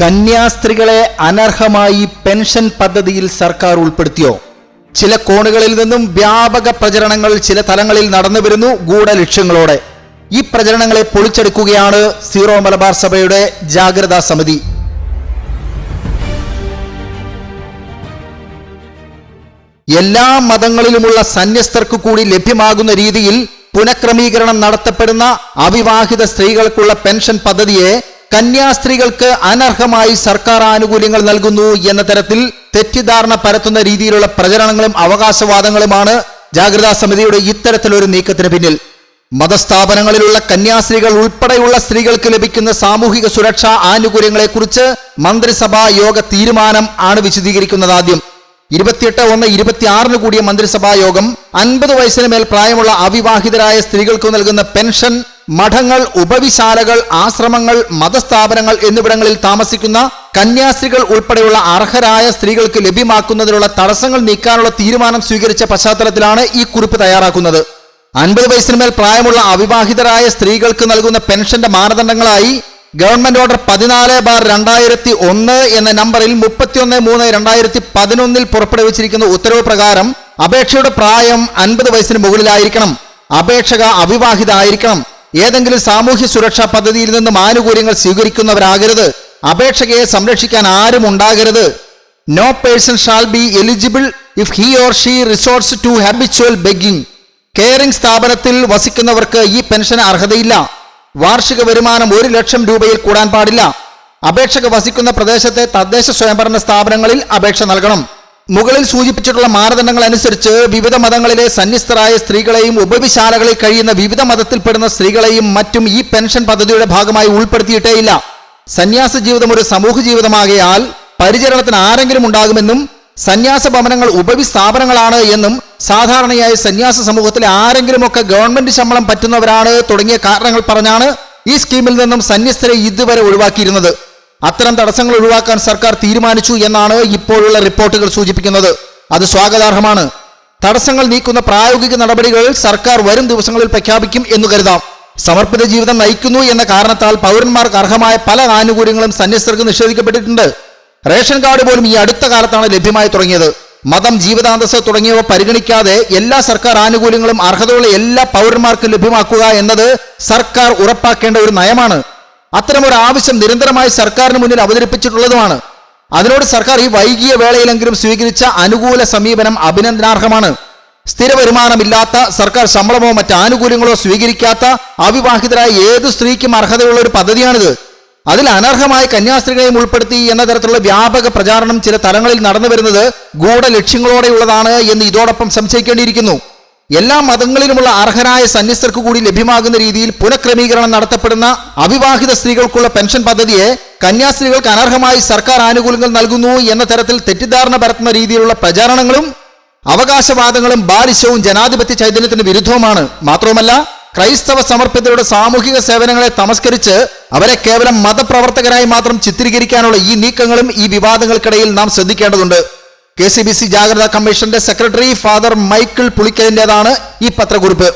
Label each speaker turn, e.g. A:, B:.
A: കന്യാസ്ത്രീകളെ അനർഹമായി pension പദ്ധതിയിൽ സർക്കാർ ഉൾപ്പെടുത്തിയോ? ചില കോണുകളിൽ നിന്നും വ്യാപക പ്രചരണങ്ങൾ ചില തലങ്ങളിൽ നടന്നു വരുന്നു ഗൂഢലക്ഷ്യങ്ങളോടെ. ഈ പ്രചരണങ്ങളെ പൊളിച്ചെടുക്കുകയാണ് സീറോ മലബാർ സഭയുടെ ജാഗ്രതാ സമിതി. എല്ലാ മതങ്ങളിലുമുള്ള സന്യസ്തർക്ക് കൂടി ലഭ്യമാകുന്ന രീതിയിൽ പുനഃക്രമീകരണം നടത്തപ്പെടുന്ന അവിവാഹിത സ്ത്രീകൾക്കുള്ള പെൻഷൻ പദ്ധതിയെ കന്യാസ്ത്രീകൾക്ക് അനർഹമായി സർക്കാർ ആനുകൂല്യങ്ങൾ നൽകുന്നു എന്ന തരത്തിൽ തെറ്റിദ്ധാരണ പരത്തുന്ന രീതിയിലുള്ള പ്രചരണങ്ങളും അവകാശവാദങ്ങളുമാണ് ജാഗ്രതാ സമിതിയുടെ ഇത്തരത്തിലൊരു നീക്കത്തിന് പിന്നിൽ. മതസ്ഥാപനങ്ങളിലുള്ള കന്യാസ്ത്രീകൾ ഉൾപ്പെടെയുള്ള സ്ത്രീകൾക്ക് ലഭിക്കുന്ന സാമൂഹിക സുരക്ഷാ ആനുകൂല്യങ്ങളെക്കുറിച്ച് മന്ത്രിസഭാ യോഗ തീരുമാനം ആണ് വിശദീകരിക്കുന്നത് ആദ്യം. ഇരുപത്തിയെട്ട് ഒന്ന് ഇരുപത്തിയാറിന് കൂടിയ മന്ത്രിസഭാ യോഗം അൻപത് വയസ്സിന് മേൽ പ്രായമുള്ള അവിവാഹിതരായ സ്ത്രീകൾക്ക് നൽകുന്ന പെൻഷൻ മഠങ്ങൾ ഉപവിശാലകൾ ആശ്രമങ്ങൾ മതസ്ഥാപനങ്ങൾ എന്നിവിടങ്ങളിൽ താമസിക്കുന്ന കന്യാസ്ത്രീകൾ ഉൾപ്പെടെയുള്ള അർഹരായ സ്ത്രീകൾക്ക് ലഭ്യമാക്കുന്നതിനുള്ള തടസ്സങ്ങൾ നീക്കാനുള്ള തീരുമാനം സ്വീകരിച്ച പശ്ചാത്തലത്തിലാണ് ഈ കുറിപ്പ് തയ്യാറാക്കുന്നത്. അൻപത് വയസ്സിന് മേൽ പ്രായമുള്ള അവിവാഹിതരായ സ്ത്രീകൾക്ക് നൽകുന്ന പെൻഷന്റെ മാനദണ്ഡങ്ങളായി ഗവൺമെന്റ് ഓർഡർ പതിനാല് ബാർ രണ്ടായിരത്തി ഒന്ന് എന്ന നമ്പറിൽ മുപ്പത്തിയൊന്ന് മൂന്ന് രണ്ടായിരത്തി പതിനൊന്നിൽ പുറപ്പെടുവിച്ചിരിക്കുന്ന ഉത്തരവ് പ്രകാരം അപേക്ഷയുടെ പ്രായം അൻപത് വയസ്സിന് മുകളിലായിരിക്കണം. അപേക്ഷക അവിവാഹിത ആയിരിക്കണം ഏതെങ്കിലും സാമൂഹ്യ സുരക്ഷാ പദ്ധതിയിൽ നിന്നും ആനുകൂല്യങ്ങൾ സ്വീകരിക്കുന്നവരാകരുത്. അപേക്ഷകയെ സംരക്ഷിക്കാൻ ആരും ഉണ്ടാകരുത്. No person shall be eligible if he or she resorts to habitual begging caring സ്ഥാപനത്തിൽ വസിക്കുന്നവർക്ക് ഈ പെൻഷന് അർഹതയില്ല. വാർഷിക വരുമാനം ഒരു ലക്ഷം രൂപയിൽ കൂടാൻ പാടില്ല. അപേക്ഷക വസിക്കുന്ന പ്രദേശത്തെ തദ്ദേശ സ്വയംഭരണ സ്ഥാപനങ്ങളിൽ അപേക്ഷ നൽകണം. മുകളിൽ സൂചിപ്പിച്ചിട്ടുള്ള മാനദണ്ഡങ്ങൾ അനുസരിച്ച് വിവിധ മതങ്ങളിലെ സന്യസ്തരായ സ്ത്രീകളെയും ഉപവിശാലകളിൽ കഴിയുന്ന വിവിധ മതത്തിൽപ്പെടുന്ന സ്ത്രീകളെയും മറ്റും ഈ പെൻഷൻ പദ്ധതിയുടെ ഭാഗമായി ഉൾപ്പെടുത്തിയിട്ടേയില്ല. സന്യാസ ജീവിതം ഒരു സമൂഹ ജീവിതമാകയാൽ പരിചരണത്തിന് ആരെങ്കിലും ഉണ്ടാകുമെന്നും സന്യാസ ഭവനങ്ങൾ ഉപവി സ്ഥാപനങ്ങളാണ് എന്നും സാധാരണയായി സന്യാസ സമൂഹത്തിലെ ആരെങ്കിലുമൊക്കെ ഗവൺമെന്റ് ശമ്പളം പറ്റുന്നവരാണ് തുടങ്ങിയ കാരണങ്ങൾ പറഞ്ഞാണ് ഈ സ്കീമിൽ നിന്നും സന്യസ്തരെ ഇതുവരെ ഒഴിവാക്കിയിരുന്നത്. അത്തരം തടസ്സങ്ങൾ ഒഴിവാക്കാൻ സർക്കാർ തീരുമാനിച്ചു എന്നാണ് ഇപ്പോഴുള്ള റിപ്പോർട്ടുകൾ സൂചിപ്പിക്കുന്നത്. അത് സ്വാഗതാർഹമാണ്. തടസ്സങ്ങൾ നീക്കുന്ന പ്രായോഗിക നടപടികൾ സർക്കാർ വരും ദിവസങ്ങളിൽ പ്രഖ്യാപിക്കും എന്ന് കരുതാം. സമർപ്പിത ജീവിതം നയിക്കുന്നു എന്ന കാരണത്താൽ പൗരന്മാർക്ക് അർഹമായ പല ആനുകൂല്യങ്ങളും സന്യസ്തർക്ക് നിഷേധിക്കപ്പെട്ടിട്ടുണ്ട്. റേഷൻ കാർഡ് പോലും ഈ അടുത്ത കാലത്താണ് ലഭ്യമായി തുടങ്ങിയത്. മതം ജീവിതാന്തസ് തുടങ്ങിയവ പരിഗണിക്കാതെ എല്ലാ സർക്കാർ ആനുകൂല്യങ്ങളും അർഹതയുള്ള എല്ലാ പൗരന്മാർക്കും ലഭ്യമാക്കുക എന്നത് സർക്കാർ ഉറപ്പാക്കേണ്ട ഒരു നയമാണ്. അത്തരമൊരു ആവശ്യം നിരന്തരമായി സർക്കാരിന് മുന്നിൽ അവതരിപ്പിച്ചിട്ടുള്ളതുമാണ്. അതിനോട് സർക്കാർ ഈ വൈകിയ വേളയിലെങ്കിലും സ്വീകരിച്ച അനുകൂല സമീപനം അഭിനന്ദനാർഹമാണ്. സ്ഥിര വരുമാനമില്ലാത്ത സർക്കാർ ശമ്പളമോ മറ്റ് ആനുകൂല്യങ്ങളോ സ്വീകരിക്കാത്ത അവിവാഹിതരായ ഏത് സ്ത്രീക്കും അർഹതയുള്ള ഒരു പദ്ധതിയാണിത്. അതിൽ അനർഹമായ കന്യാസ്ത്രീകളെയും ഉൾപ്പെടുത്തി എന്ന തരത്തിലുള്ള വ്യാപക പ്രചാരണം ചില തലങ്ങളിൽ നടന്നു വരുന്നത് ഗൂഢലക്ഷ്യങ്ങളോടെയുള്ളതാണ് എന്ന് ഇതോടൊപ്പം സംശയിക്കേണ്ടിയിരിക്കുന്നു. എല്ലാ മതങ്ങളിലുമുള്ള അർഹരായ സന്യസ്തർക്ക് കൂടി ലഭ്യമാകുന്ന രീതിയിൽ പുനഃക്രമീകരണം നടത്തപ്പെടുന്ന അവിവാഹിത സ്ത്രീകൾക്കുള്ള പെൻഷൻ പദ്ധതിയെ കന്യാസ്ത്രീകൾക്ക് അനർഹമായി സർക്കാർ ആനുകൂല്യങ്ങൾ നൽകുന്നു എന്ന തരത്തിൽ തെറ്റിദ്ധാരണ പരത്തുന്ന രീതിയിലുള്ള പ്രചാരണങ്ങളും അവകാശവാദങ്ങളും ബാലിശവും ജനാധിപത്യ ചൈതന്യത്തിന് വിരുദ്ധവുമാണ്. മാത്രവുമല്ല ക്രൈസ്തവ സമർപ്പിതരുടെ സാമൂഹിക സേവനങ്ങളെ തമസ്കരിച്ച് അവരെ കേവലം മതപ്രവർത്തകരായി മാത്രം ചിത്രീകരിക്കാനുള്ള ഈ നീക്കങ്ങളും ഈ വിവാദങ്ങൾക്കിടയിൽ നാം ശ്രദ്ധിക്കേണ്ടതുണ്ട്. കെ സി ബി സി ജാഗ്രതാ കമ്മീഷന്റെ സെക്രട്ടറി ഫാദർ മൈക്കിൾ പുളിക്കലിന്റേതാണ് ഈ പത്രക്കുറിപ്പ്.